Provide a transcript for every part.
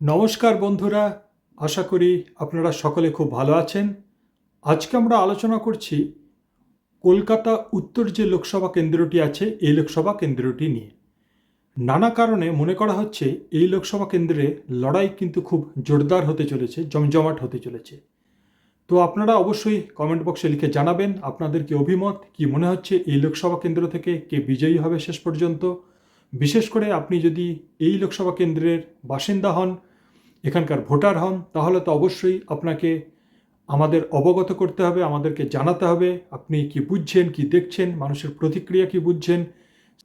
নমস্কার বন্ধুরা, আশা করি আপনারা সকলে খুব ভালো আছেন। আজকে আমরা আলোচনা করছি কলকাতা উত্তর যে লোকসভা কেন্দ্রটি আছে, এই লোকসভা কেন্দ্রটি নিয়ে। নানা কারণে মনে করা হচ্ছে এই লোকসভা কেন্দ্রে লড়াই কিন্তু খুব জোরদার হতে চলেছে, জমজমাট হতে চলেছে। তো আপনারা অবশ্যই কমেন্ট বক্সে লিখে জানাবেন আপনাদের কি অভিমত, কি মনে হচ্ছে এই লোকসভা কেন্দ্র থেকে কে বিজয়ী হবে শেষ পর্যন্ত। বিশেষ করে আপনি যদি এই লোকসভা কেন্দ্রের বাসিন্দা হন এখানকার ভোটার হন, তাহলে তো অবশ্যই আপনাকে আমাদের অবগত করতে হবে, আমাদেরকে জানাতে হবে, আপনি কি বুঝছেন, কি দেখছেন, মানুষের প্রতিক্রিয়া কি বুঝছেন,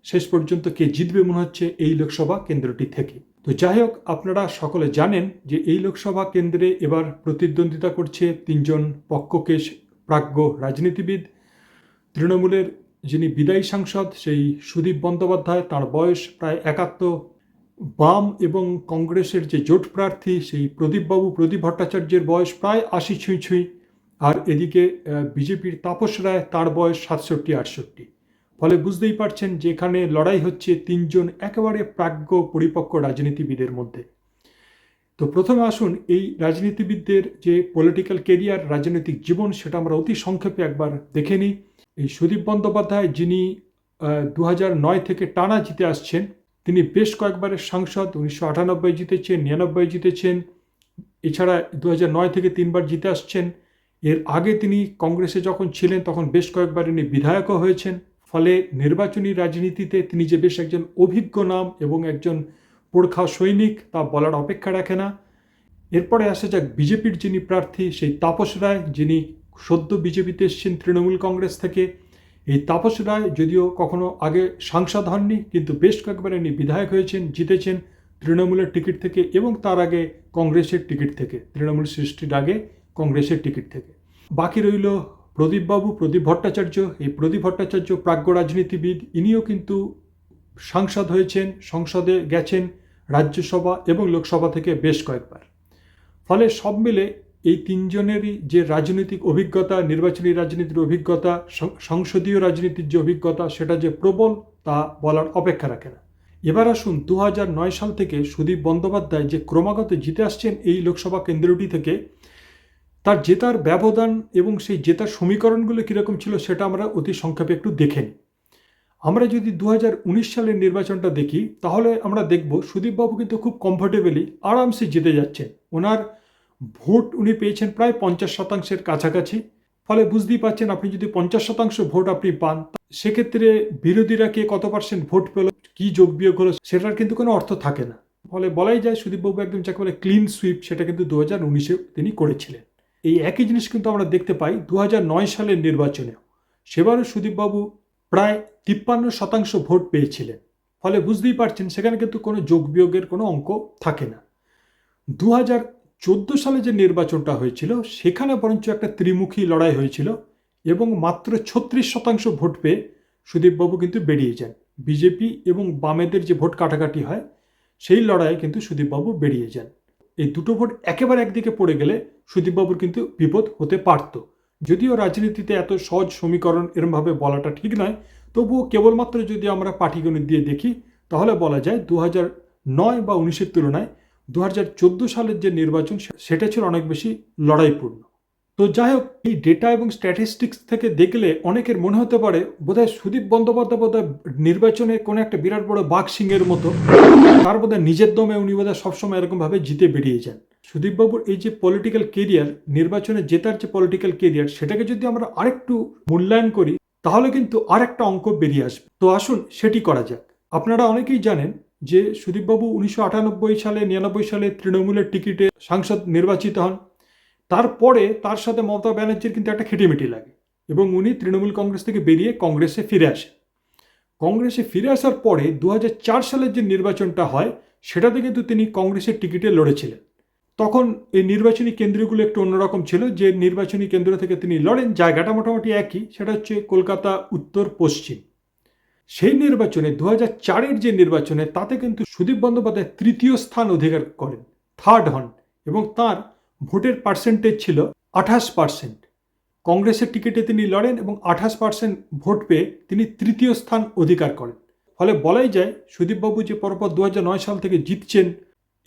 শেষ পর্যন্ত কে জিতবে মনে হচ্ছে এই লোকসভা কেন্দ্রটি থেকে। তো যাই হোক, আপনারা সকলে জানেন যে এই লোকসভা কেন্দ্রে এবার প্রতিদ্বন্দ্বিতা করছে তিনজন পক্ষকেশ প্রাজ্ঞ রাজনীতিবিদ। তৃণমূলের যিনি বিদায়ী সাংসদ, সেই সুদীপ বন্দ্যোপাধ্যায়, তার বয়স প্রায় একাত্তর বাম এবং কংগ্রেসের যে জোট প্রার্থী, সেই প্রদীপবাবু, প্রদীপ ভট্টাচার্যের বয়স প্রায় আশি ছুঁই ছুঁই। আর এদিকে বিজেপির তাপস রায়, তার বয়স সাতষট্টি, আটষট্টি। ফলে বুঝতেই পারছেন যে এখানে লড়াই হচ্ছে তিনজন একেবারে প্রাজ্ঞ, পরিপক্ক রাজনীতিবিদের মধ্যে। তো প্রথমে আসুন এই রাজনীতিবিদদের যে পলিটিক্যাল কেরিয়ার রাজনৈতিক জীবন, সেটা আমরা অতি সংক্ষেপে একবার দেখে নিই। এই সুদীপ বন্দ্যোপাধ্যায় যিনি দু নয় থেকে টানা জিতে আসছেন তিনি বেশ কয়েকবারের সাংসদ, উনিশশো আটানব্বই জিতেছেন, নিরানব্বই জিতেছেন, এছাড়া দু নয় থেকে তিনবার জিতে আসছেন। এর আগে তিনি কংগ্রেসে যখন ছিলেন, তখন বেশ কয়েকবার ইনি বিধায়কও হয়েছেন। ফলে নির্বাচনী রাজনীতিতে তিনি যে বেশ একজন অভিজ্ঞ নাম এবং একজন পোড়খা সৈনিক, তা বলার অপেক্ষা রাখে না। এরপরে আসা যাক বিজেপির যিনি প্রার্থী, সেই তাপস রায়, যিনি সদ্য বিজেপিতে এসছেন তৃণমূল কংগ্রেস থেকে। এই তাপস রায় যদিও কখনো আগে সাংসদ হননি, কিন্তু বেশ কয়েকবার ইনি বিধায়ক হয়েছেন, জিতেছেন তৃণমূলের টিকিট থেকে এবং তার আগে কংগ্রেসের টিকিট থেকে, তৃণমূল সৃষ্টির আগে কংগ্রেসের টিকিট থেকে। বাকি রইল প্রদীপবাবু, প্রদীপ ভট্টাচার্য। এই প্রদীপ ভট্টাচার্য প্রাজ্ঞ রাজনীতিবিদ, ইনিও কিন্তু সাংসদ হয়েছেন, সংসদে গেছেন রাজ্যসভা এবং লোকসভা থেকে বেশ কয়েকবার। ফলে সব মিলে এই তিনজনেরই যে রাজনৈতিক অভিজ্ঞতা, নির্বাচনী রাজনীতির অভিজ্ঞতা সংসদীয় রাজনীতির যে অভিজ্ঞতা, সেটা যে প্রবল, তা বলার অপেক্ষা রাখে না। এবার আসুন দু সাল থেকে সুদীপ বন্দ্যোপাধ্যায় যে ক্রমাগত জিতে আসছেন এই লোকসভা কেন্দ্রটি থেকে, তার জেতার ব্যবধান এবং সেই জেতার সমীকরণগুলো কীরকম ছিল সেটা আমরা অতি সংক্ষেপে একটু দেখে নিই। আমরা যদি দু হাজার উনিশ সালের নির্বাচনটা দেখি, তাহলে আমরা দেখব সুদীপবাবু কিন্তু খুব কমফোর্টেবলি আরামসে জিতে যাচ্ছেন। ওনার ভোট উনি পেয়েছেন প্রায় পঞ্চাশ শতাংশের কাছাকাছি। ফলে বুঝতেই পারছেন আপনি যদি পঞ্চাশ শতাংশ ভোট আপনি পান, সেক্ষেত্রে বিরোধীরা কে কত পার্সেন্ট ভোট পেল, কি যোগ বিয়োগ হলো, সেটার কিন্তু কোনো অর্থ থাকে না। ফলে বলাই যায় সুদীপবাবু একদম যাকে বলে ক্লিন সুইপ সেটা কিন্তু দু হাজার উনিশে তিনি করেছিলেন। এই একই জিনিস কিন্তু আমরা দেখতে পাই দু হাজার নয় সালের নির্বাচনেও। সেবারও সুদীপবাবু প্রায় তিপ্পান্ন শতাংশ ভোট পেয়েছিলেন। ফলে বুঝতেই পারছেন সেখানে কিন্তু কোনো যোগ বিয়োগের কোনো অঙ্ক থাকে না। দু হাজার চোদ্দ সালে যে নির্বাচনটা হয়েছিল, সেখানে বরঞ্চ একটা ত্রিমুখী লড়াই হয়েছিল এবং মাত্র ছত্রিশ শতাংশ ভোট পেয়ে সুদীপবাবু কিন্তু বেরিয়ে যান। বিজেপি এবং বামেদের যে ভোট কাটাকাটি হয়, সেই লড়াইয়ে কিন্তু সুদীপবাবু বেরিয়ে যান। এই দুটো ভোট একেবারে একদিকে পড়ে গেলে সুদীপবাবুর কিন্তু বিপদ হতে পারত। যদিও রাজনীতিতে এত সহজ সমীকরণ এরমভাবে বলাটা ঠিক নয়, তবুও কেবলমাত্র যদি আমরা পাটিগণিত দিয়ে দেখি, তাহলে বলা যায় দু নয় বা উনিশের তুলনায় দু হাজার চোদ্দ সালের যে নির্বাচন সেটা ছিল অনেক বেশি লড়াইপূর্ণ। তো যাই হোক, এই ডেটা এবং স্ট্যাটিস্টিক্স থেকে দেখলে অনেকের মনে হতে পারে, বোধহয় সুদীপ বন্দ্যোপাধ্যায় বোধহয় নির্বাচনে কোনো একটা বিরাট বড় বাঘ সিংয়ের মতো, তার বোধহয় নিজের দমে উনি বোধহয় সবসময় এরকমভাবে জিতে বেরিয়ে যান। সুদীপবাবুর এই যে পলিটিক্যাল কেরিয়ার নির্বাচনে জেতার যে পলিটিক্যাল কেরিয়ার সেটাকে যদি আমরা আরেকটু মূল্যায়ন করি, তাহলে কিন্তু আরেকটা অঙ্ক বেরিয়ে আসবে। তো আসুন সেটি করা যাক। আপনারা অনেকেই জানেন যে সুদীপবাবু উনিশশো আটানব্বই সালে, নিরানব্বই সালে তৃণমূলের টিকিটে সাংসদ নির্বাচিত হন। তারপরে তার সাথে মমতা ব্যানার্জির কিন্তু একটা খেটিমিটি লাগে এবং উনি তৃণমূল কংগ্রেস থেকে বেরিয়ে কংগ্রেসে ফিরে আসে কংগ্রেসে ফিরে আসার পরে দু হাজার চার সালের যে নির্বাচনটা হয়, সেটাতে কিন্তু তিনি কংগ্রেসের টিকিটে লড়েছিলেন। তখন এই নির্বাচনী কেন্দ্রগুলো একটু অন্যরকম ছিল, যে নির্বাচনী কেন্দ্র থেকে তিনি লড়েন, জায়গাটা মোটামুটি একই, সেটা হচ্ছে কলকাতা উত্তর পশ্চিম। সেই নির্বাচনে দু হাজার চারের যে নির্বাচনে তাতে কিন্তু সুদীপ বন্দ্যোপাধ্যায় তৃতীয় স্থান অধিকার করেন থার্ড হন এবং তার ভোটের পার্সেন্টেজ ছিল আঠাশ পার্সেন্ট কংগ্রেসের টিকিটে তিনি লড়েন এবং আঠাশ পার্সেন্ট ভোট পেয়ে তিনি তৃতীয় স্থান অধিকার করেন। ফলে বলাই যায়, সুদীপবাবু যে পরপর দু সাল থেকে জিতছেন,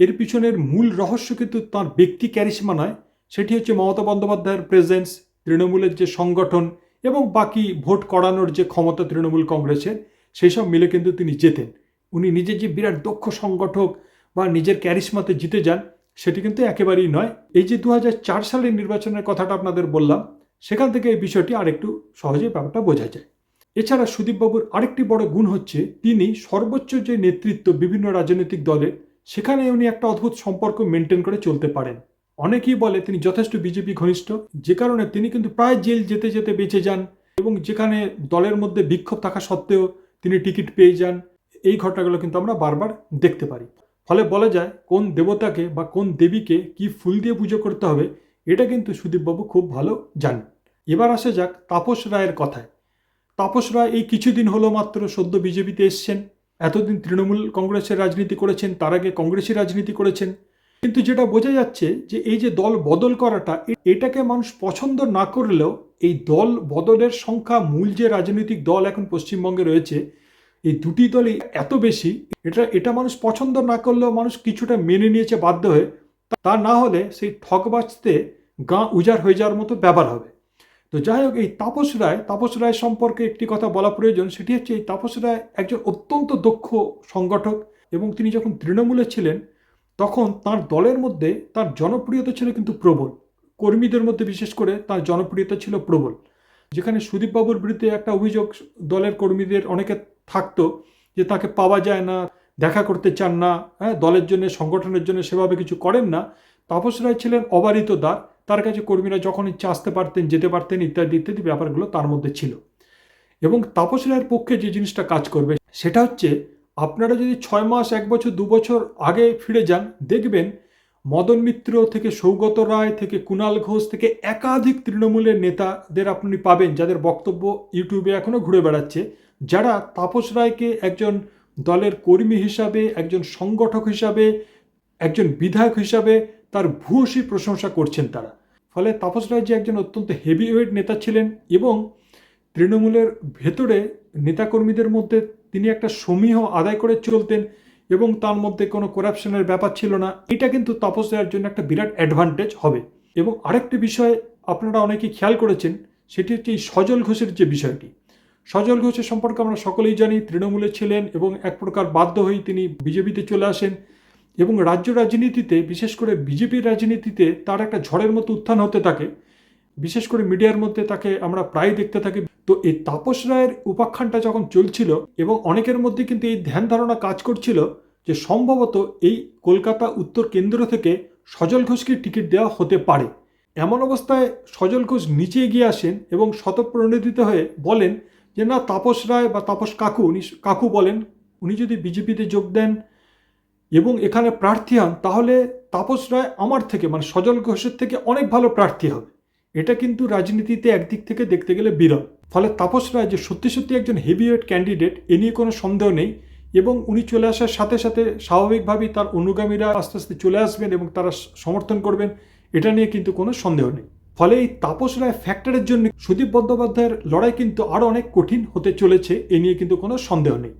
এর পিছনের মূল রহস্য কিন্তু তাঁর ব্যক্তি ক্যারিশমা নয়। সেটি হচ্ছে মমতা বন্দ্যোপাধ্যায়ের প্রেজেন্স তৃণমূলের যে সংগঠন এবং বাকি ভোট করানোর যে ক্ষমতা তৃণমূল কংগ্রেসের সেই সব মিলে কিন্তু তিনি জেতেন। উনি নিজে যে বিরাট দক্ষ সংগঠক বা নিজের ক্যারিশমাতে জিতে যান, সেটি কিন্তু একেবারেই নয়। এই যে দু হাজার চার সালের নির্বাচনের কথাটা আপনাদের বললাম, সেখান থেকে এই বিষয়টি আরেকটু সহজেই ব্যাপারটা বোঝা যায়। এছাড়া সুদীপবাবুর আরেকটি বড় গুণ হচ্ছে, তিনি সর্বোচ্চ যে নেতৃত্ব বিভিন্ন রাজনৈতিক দলের, সেখানে উনি একটা অদ্ভুত সম্পর্ক মেনটেন করে চলতে পারেন। অনেকেই বলে তিনি যথেষ্ট বিজেপি ঘনিষ্ঠ। যে কারণে তিনি কিন্তু প্রায় জেল যেতে যেতে বেঁচে যান এবং যেখানে দলের মধ্যে বিক্ষোভ থাকা সত্ত্বেও তিনি টিকিট পেয়ে যান। এই ঘটনাগুলো কিন্তু আমরা বারবার দেখতে পারি। ফলে বলা যায়, কোন দেবতাকে বা কোন দেবীকে কি ফুল দিয়ে পুজো করতে হবে, এটা কিন্তু সুদীপবাবু খুব ভালো জানেন। এবার আসা যাক তাপস রায়ের কথায়। তাপস রায় এই কিছুদিন হলো মাত্র সদ্য বিজেপিতে এসছেন। এতদিন তৃণমূল কংগ্রেসের রাজনীতি করেছেন, তার আগে কংগ্রেসি রাজনীতি করেছেন। কিন্তু যেটা বোঝা যাচ্ছে যে এই যে দল বদল করাটা, এটাকে মানুষ পছন্দ না করলেও এই দল বদলের সংখ্যা মূল যে রাজনৈতিক দল এখন পশ্চিমবঙ্গে রয়েছে, এই দুটি দলই এত বেশি, এটা এটা মানুষ পছন্দ না করলেও মানুষ কিছুটা মেনে নিয়েছে বাধ্য হয়ে, তা- না হলে সেই ঠকবাজতে গা উজাড় হয়ে যাওয়ার মতো ব্যাপার হবে। তো যাই হোক, এই তাপস রায় তাপস রায় সম্পর্কে একটি কথা বলা প্রয়োজন, সেটি হচ্ছে এই তাপস রায় একজন অত্যন্ত দক্ষ সংগঠক এবং তিনি যখন তৃণমূলে ছিলেন তখন তার দলের মধ্যে তার জনপ্রিয়তা ছিল কিন্তু প্রবল। কর্মীদের মধ্যে বিশেষ করে তার জনপ্রিয়তা ছিল প্রবল। যেখানে সুদীপবাবুর বিরুদ্ধে একটা অভিযোগ দলের কর্মীদের অনেকে থাকতো যে তাকে পাওয়া যায় না, দেখা করতে চান না হ্যাঁ দলের জন্য, সংগঠনের জন্য সেভাবে কিছু করেন না। তাপস রায় ছিলেন অবারিত দ্বার। তার কাছে কর্মীরা যখন ইচ্ছা আসতে পারতেন, যেতে পারতেন, ইত্যাদি ইত্যাদি ব্যাপারগুলো তার মধ্যে ছিল। এবং তাপস রায়ের পক্ষে যে জিনিসটা কাজ করবে, সেটা হচ্ছে আপনারা যদি ছয় মাস, এক বছর, দু বছর আগে ফিরে যান, দেখবেন মদন মিত্র থেকে সৌগত রায় থেকে কুণাল ঘোষ থেকে একাধিক তৃণমূলের নেতাদের আপনি পাবেন, যাদের বক্তব্য ইউটিউবে এখনও ঘুরে বেড়াচ্ছে। যারা তাপস রায়কে একজন দলের কর্মী হিসাবে, একজন সংগঠক হিসাবে, একজন বিধায়ক হিসাবে তার ভূয়সী প্রশংসা করছেন তারা। ফলে তাপস রায় যে একজন অত্যন্ত হেভিওয়েট নেতা ছিলেন এবং তৃণমূলের ভেতরে নেতাকর্মীদের মধ্যে তিনি একটা সমীহ আদায় করে চলতেন এবং তার মধ্যে কোনো করাপশনের ব্যাপার ছিল না। এটা কিন্তু তাপস জন্য একটা বিরাট অ্যাডভান্টেজ হবে। এবং আরেকটি বিষয় আপনারা অনেকেই খেয়াল করেছেন, সেটি হচ্ছে এই সজল ঘোষের যে বিষয়টি। সজল ঘোষের সম্পর্কে আমরা সকলেই জানি, তৃণমূলে ছিলেন এবং এক প্রকার বাধ্য হয়ে তিনি বিজেপিতে চলে আসেন এবং রাজ্য রাজনীতিতে, বিশেষ করে বিজেপির রাজনীতিতে তার একটা ঝড়ের মতো উত্থান হতে থাকে। বিশেষ করে মিডিয়ার মধ্যে তাকে আমরা প্রায় দেখতে থাকি। তো এই তাপস রায়ের উপাখ্যানটা যখন চলছিল এবং অনেকের মধ্যে কিন্তু এই ধ্যান ধারণা কাজ করছিল যে সম্ভবত এই কলকাতা উত্তর কেন্দ্র থেকে সজল ঘোষকে টিকিট দেওয়া হতে পারে। এমন অবস্থায় সজল ঘোষ নিচে এগিয়ে আসেন এবং শতপ্রণোদিত হয়ে বলেন যে, না, তাপস রায় বা তাপস কাকু, উনি কাকু বলেন, উনি যদি বিজেপিতে যোগ দেন এবং এখানে প্রার্থী হন, তাহলে তাপস রায় আমার থেকে মানে সজল ঘোষের থেকে অনেক ভালো প্রার্থী হবে। এটা কিন্তু রাজনীতিতে একদিক থেকে দেখতে গেলে বিরল। ফলে তাপস রায় যে সত্যি সত্যি একজন হেভিওয়েট ক্যান্ডিডেট এ নিয়ে কোনো সন্দেহ নেই এবং উনি চলে আসার সাথে সাথে স্বাভাবিকভাবেই তার অনুগামীরা আস্তে আস্তে চলে আসবেন এবং তারা সমর্থন করবেন, এটা নিয়ে কিন্তু কোনো সন্দেহ নেই। ফলে এই তাপস রায় ফ্যাক্টরের জন্য সুদীপ বন্দ্যোপাধ্যায়ের লড়াই কিন্তু আরও অনেক কঠিন হতে চলেছে, এ নিয়ে কিন্তু কোনো সন্দেহ নেই।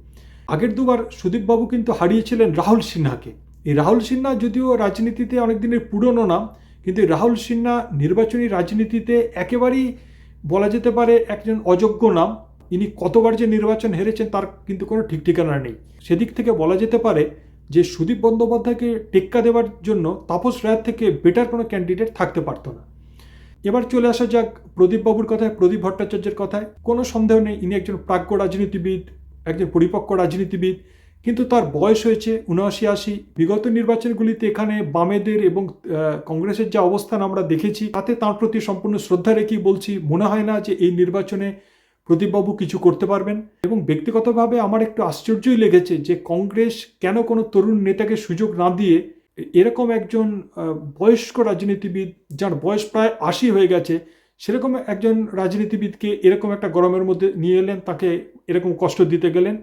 আগের দুবার সুদীপবাবু কিন্তু হারিয়েছিলেন রাহুল সিনহাকে। এই রাহুল সিনহা যদিও রাজনীতিতে অনেক দিনের পুরনো নাম কিন্তু রাহুল সিনহা নির্বাচনী রাজনীতিতে একেবারেই বলা যেতে পারে একজন অযোগ্য নাম। ইনি কতবার যে নির্বাচন হেরেছেন তার কিন্তু কোনো ঠিক ঠিকানা নেই। সেদিক থেকে বলা যেতে পারে যে সুদীপ বন্দ্যোপাধ্যায়কে টেক্কা দেওয়ার জন্য তাপস রায়ের থেকে বেটার কোনো ক্যান্ডিডেট থাকতে পারতো না। এবার চলে আসা যাক প্রদীপবাবুর কথায়, প্রদীপ ভট্টাচার্যের কথায়। কোনো সন্দেহ নেই, ইনি একজন প্রাজ্ঞ রাজনীতিবিদ, একজন পরিপক্ক রাজনীতিবিদ। কিন্তু তার বয়স হয়েছে উনআশি আশি। বিগত নির্বাচনগুলিতে এখানে বামেদের এবং কংগ্রেসের যে অবস্থান আমরা দেখেছি, তাতে তার প্রতি সম্পূর্ণ শ্রদ্ধা রেখেই বলছি, মনে হয় না যে এই নির্বাচনে প্রদীপবাবু কিছু করতে পারবেন। এবং ব্যক্তিগতভাবে আমার একটু আশ্চর্যই লেগেছে যে কংগ্রেস কেন কোনো তরুণ নেতাকে সুযোগ না দিয়ে এরকম একজন বয়স্ক রাজনীতিবিদ, যার বয়স প্রায় আশি হয়ে গেছে, সেরকম একজন রাজনীতিবিদকে এরকম একটা গরমের মধ্যে নিয়ে এলেন, তাকে এরকম কষ্ট দিতে গেলেন।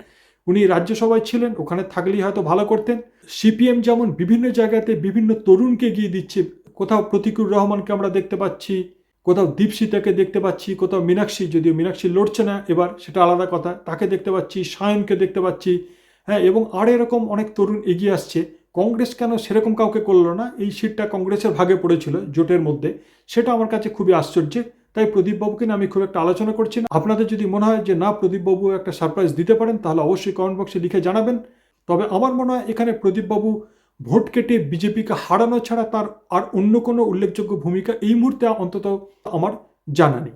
উনি রাজ্যসভায় ছিলেন, ওখানে থাকলেই হয়তো ভালো করতেন। সিপিএম যেমন বিভিন্ন জায়গাতে বিভিন্ন তরুণকে গিয়ে দিচ্ছে, কোথাও প্রতিকুর রহমানকে আমরা দেখতে পাচ্ছি, কোথাও দীপশিতাকে দেখতে পাচ্ছি, কোথাও মীনাক্ষী, যদিও মীনাক্ষী লড়ছে না এবার, সেটা আলাদা কথা, তাকে দেখতে পাচ্ছি, সায়নকে দেখতে পাচ্ছি হ্যাঁ এবং আর এরকম অনেক তরুণ এগিয়ে আসছে। কংগ্রেস কেন সেরকম কাউকে করল না? এই সিটটা কংগ্রেসের ভাগে পড়েছিল জোটের মধ্যে, সেটা আমার কাছে খুবই আশ্চর্য তাই প্রদীপবাবুকে নিয়ে আমি খুব একটা আলোচনা করছি না। আপনাদের যদি মনে হয় যে না, প্রদীপবাবু একটা সারপ্রাইজ দিতে পারেন, তাহলে অবশ্যই কমেন্ট বক্সে লিখে জানাবেন। তবে আমার মনে হয় এখানে প্রদীপবাবু ভোট কেটে বিজেপিকে হারানো ছাড়া তার আর অন্য কোনো উল্লেখযোগ্য ভূমিকা এই মুহূর্তে অন্তত আমার জানা নেই।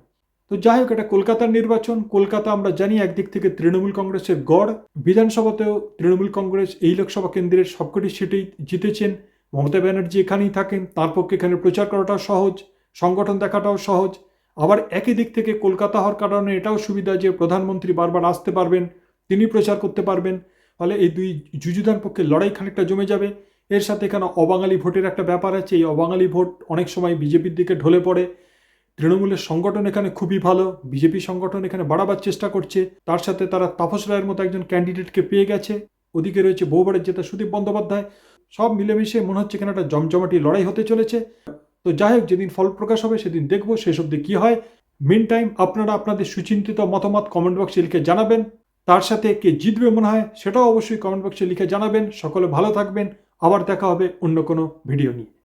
তো যাই হোক, এটা কলকাতার নির্বাচন। কলকাতা আমরা জানি একদিক থেকে তৃণমূল কংগ্রেসের গড়। বিধানসভাতেও তৃণমূল কংগ্রেস এই লোকসভা কেন্দ্রের সবকটি সিটেই জিতেছেন। মমতা ব্যানার্জি এখানেই থাকেন। তার পক্ষে এখানে প্রচার করাটাও সহজ, সংগঠন দেখাটাও সহজ। আবার একই দিক থেকে কলকাতা হওয়ার কারণে এটাও সুবিধা যে প্রধানমন্ত্রী বারবার আসতে পারবেন, তিনি প্রচার করতে পারবেন। ফলে এই দুই যুযুধান পক্ষে লড়াই খানিকটা জমে যাবে। এর সাথে এখানে অবাঙালি ভোটের একটা ব্যাপার আছে। এই অবাঙালি ভোট অনেক সময় বিজেপির দিকে ঢলে পড়ে। তৃণমূলের সংগঠন এখানে খুবই ভালো। বিজেপি সংগঠন এখানে বাড়াবার চেষ্টা করছে। তার সাথে তারা তাপস রায়ের মতো একজন ক্যান্ডিডেটকে পেয়ে গেছে। ওদিকে রয়েছে বহুবারের জেতা সুদীপ বন্দ্যোপাধ্যায়। সব মিলেমিশে মনে হচ্ছে এখানে একটা জমজমাটি লড়াই হতে চলেছে। তো যাই হোক যেদিন ফল প্রকাশ হবে, সেদিন দেখব শেষ অবধি কী হয়। মেন টাইম আপনারা আপনাদের সুচিন্তিত মতামত কমেন্ট বক্সে লিখে জানাবেন। তার সাথে কে জিতবে মনে হয়, সেটাও অবশ্যই কমেন্ট বক্সে লিখে জানাবেন। সকলে ভালো থাকবেন। আবার দেখা হবে অন্য কোনো ভিডিও নিয়ে।